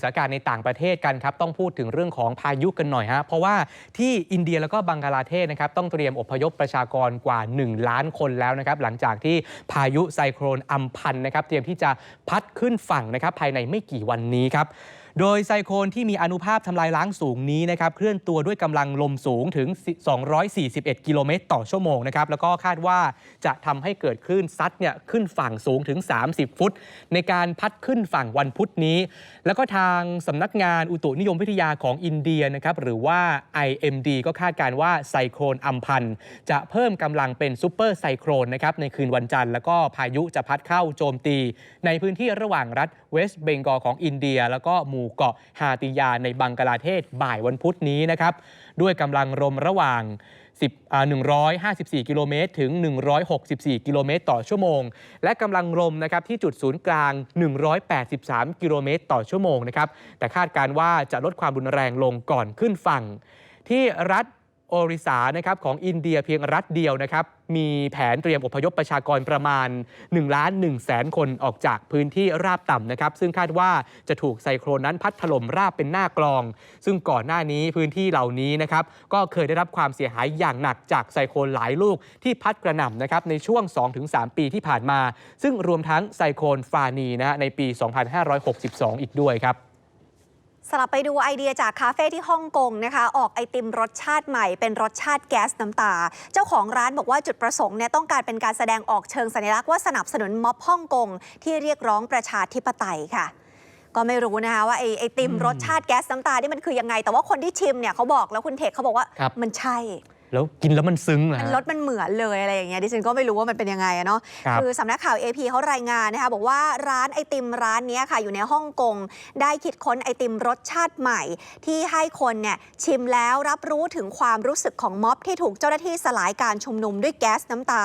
สถานการณ์ในต่างประเทศกันครับต้องพูดถึงเรื่องของพายุกันหน่อยฮะเพราะว่าที่อินเดียแล้วก็บังกลาเทศนะครับต้องเตรียมอพยพประชากรกว่า 1 ล้านคนแล้วนะครับหลังจากที่พายุไซโครนอัมพันนะครับเตรียมที่จะพัดขึ้นฝั่งนะครับภายในไม่กี่วันนี้ครับ โดยไซโครนที่มีอนุภาพทำลายล้างสูงนี้นะครับเคลื่อนตัวด้วยกำลังลมสูงถึง 241 กิโลเมตรต่อชั่วโมงนะครับแล้วก็คาดว่าจะทำให้เกิดคลื่นซัดเนี่ยขึ้นฝั่งสูงถึง 30 ฟุต ในการพัดขึ้นฝั่งวันพุธนี้ แล้วก็ทางสำนักงานอุตุนิยมวิทยาของอินเดียนะครับหรือว่า IMD ก็คาดการว่าไซโครนอัมพันจะเพิ่มกำลังเป็นซูเปอร์ไซโครนนะครับในคืนวันจันทร์แล้วก็พายุจะพัดเข้าโจมตี ในพื้นที่ระหว่างรัฐเวสต์เบงกอลของอินเดีย แล้วก็หมู่เกาะฮาติยาในบังกลาเทศบ่ายวันพุธนี้นะครับ ด้วยกำลังลมระหว่าง154 กิโลเมตรถึง 164 กิโลเมตรต่อชั่วโมง และกำลังลมนะครับที่จุดศูนย์กลาง 183 กิโลเมตรต่อชั่วโมงนะครับ แต่คาดการว่าจะลดความรุนแรงลงก่อนขึ้นฝั่ง ที่รัฐ โอริสานะครับของอินเดียเพียงรัฐเดียวนะครับมีแผนเตรียมอพยพประชากรประมาณ1ล้าน1แสนคนออกจากพื้นที่ราบต่ำนะครับซึ่งคาดว่าจะถูกไซโครนนั้นพัดถล่มราบเป็นหน้ากลอง ซึ่งก่อนหน้านี้พื้นที่เหล่านี้นะครับก็เคยได้รับความเสียหายอย่างหนักจากไซโครนหลายลูกที่พัดกระหน่ำนะครับในช่วง 2-3 ปีที่ผ่านมา ซึ่งรวมทั้งไซโครนฟานีนะในปี 2562 อีกด้วยครับ สลับไปดูไอเดียจากคาเฟ่ที่ฮ่องกงนะคะ ออกไอติมรสชาติใหม่ เป็นรสชาติแก๊สน้ำตา เจ้าของร้านบอกว่าจุดประสงค์เนี่ยต้องการเป็นการแสดงออกเชิงสัญลักษณ์ว่าสนับสนุนม็อบฮ่องกงที่เรียกร้องประชาธิปไตยค่ะ ก็ไม่รู้นะคะว่าไอไอติมอืมรสชาติแก๊สน้ำตานี่มันคือยังไง แต่ว่าคนที่ชิมเนี่ยเขาบอกแล้วคุณเทคเขาบอกว่าครับมันใช่ แล้วกินแล้วมันซึ้งเหรอมันฮะรสมันเหมือนเลยอะไรอย่างเงี้ยดิฉันก็ไม่รู้ว่ามันเป็นยังไงอะเนาะครับคือสำนักข่าว AP เขารายงานนะคะบอกว่าร้านไอติมร้านเนี้ยค่ะอยู่ในฮ่องกงได้คิดค้นไอติมรสชาติใหม่ ที่ให้คนเนี่ยชิมแล้วรับรู้ถึงความรู้สึกของม็อบที่ถูกเจ้าหน้าที่สลายการชุมนุมด้วยแก๊สน้ำตา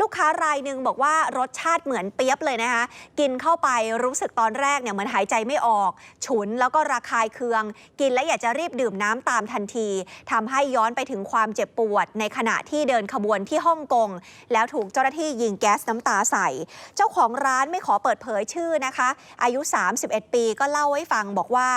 ลูกค้ารายหนึ่งบอกว่ารสชาติเหมือนเปียบเลยนะคะกินเข้าไปรู้สึกตอนแรกเนี่ยเหมือนหายใจไม่ออก ฉุนแล้วก็ระคายเคือง กินแล้วอยากจะรีบดื่มน้ำตามทันทีทำให้ย้อนไปถึงความเจ็บปวด ในขณะที่เดินขบวนที่ฮ่องกงแล้วถูกเจ้าหน้าที่ยิงแก๊สน้ำตาใส่ เจ้าของร้านไม่ขอเปิดเผยชื่อนะคะ อายุ 31 ปีก็เล่าให้ฟังบอกว่า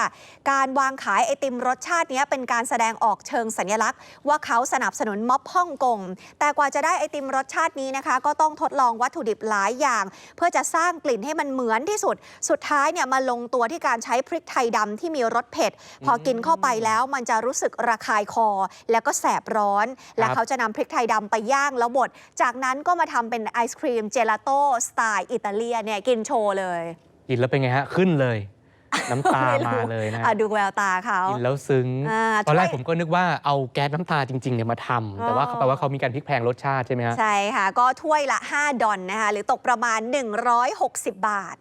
การวางขายไอติมรสชาตินี้เป็นการแสดงออกเชิงสัญลักษณ์ ว่าเขาสนับสนุนม็อบฮ่องกงแต่กว่าจะได้ไอติมรสชาตินี้นะคะก็ต้องทดลองวัตถุดิบหลายอย่าง เพื่อจะสร้างกลิ่นให้มันเหมือนที่สุด สุดท้ายเนี่ยมาลงตัวที่การใช้พริกไทยดำที่มีรสเผ็ด พอกินเข้าไปแล้วมันจะรู้สึกระคายคอ แล้วก็แสบร้อน และเขาจะนำพริกไทยดำไปย่างแล้วบดจากนั้นก็มาทำเป็นไอศครีมเจลาโต้สไตล์อิตาเลียนเนี่ยกินโชว์เลย กินแล้วเป็นไงฮะขึ้นเลย น้ำตาไม่รู้มาเลยนะอะดูแววตาเขากินแล้วซึ้งอ่าตอนแรกช่วย ผมก็นึกว่าเอาแก๊สน้ำตาจริงๆเนี่ยมาทำแต่ว่าอ๋อเขาแปลว่าเขามีการพลิกแพลงรสชาติใช่ไหมฮะ ใช่ค่ะ ก็ถ้วยละ 5 ดอนนะคะ หรือตกประมาณ 160 บาท